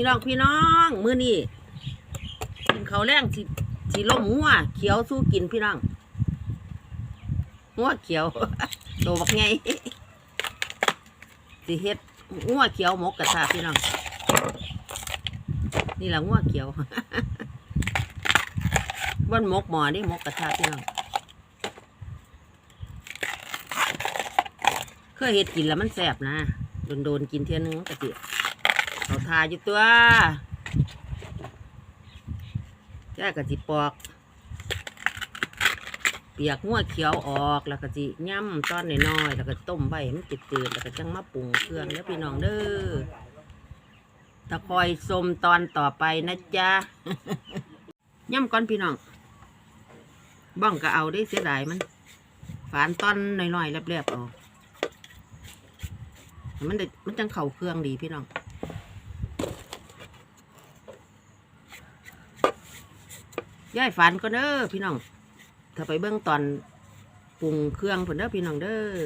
พี่น้องพี่น้องมื้อนี้กินเขาแรงสิสิล่มงัวเขียวสู้กินพี่น้องงัวเขียวโตบักไงสิเฮ็ดงัวเขียวหมกกระทะพี่น้องนี่แหละงัวเขียวบ้านหมกหมอนี่หมกกระทะพี่น้องเคยเฮ็ดกินแล้วมันแซ่บนะโดนๆกินเทียนึงมันกะติเขา ทาอยู่ตัวแจ้กะจิปอก เปียกงัวเขียวออกแล้วก็จิย่ำตอนน้อยๆแล้วก็ต้มใบมันติดตืดแล้วก็จังมาปรุงเครื่องแล้วพี่น้องเด้อตะคอยสมตอนต่อไปนะจ๊ะย่ำก่อนพี่น้อง บ้องก็เอาได้เสียดายมัน ฝานตอนน้อยๆแลบๆเอามันมันจังเข่าเครื่องดีพี่น้อง ย่ายฝันก็เด้อพี่น้อง ถ้าไปเบื้องตอนปรุงเครื่องผลเด้อพี่น้องเด้อ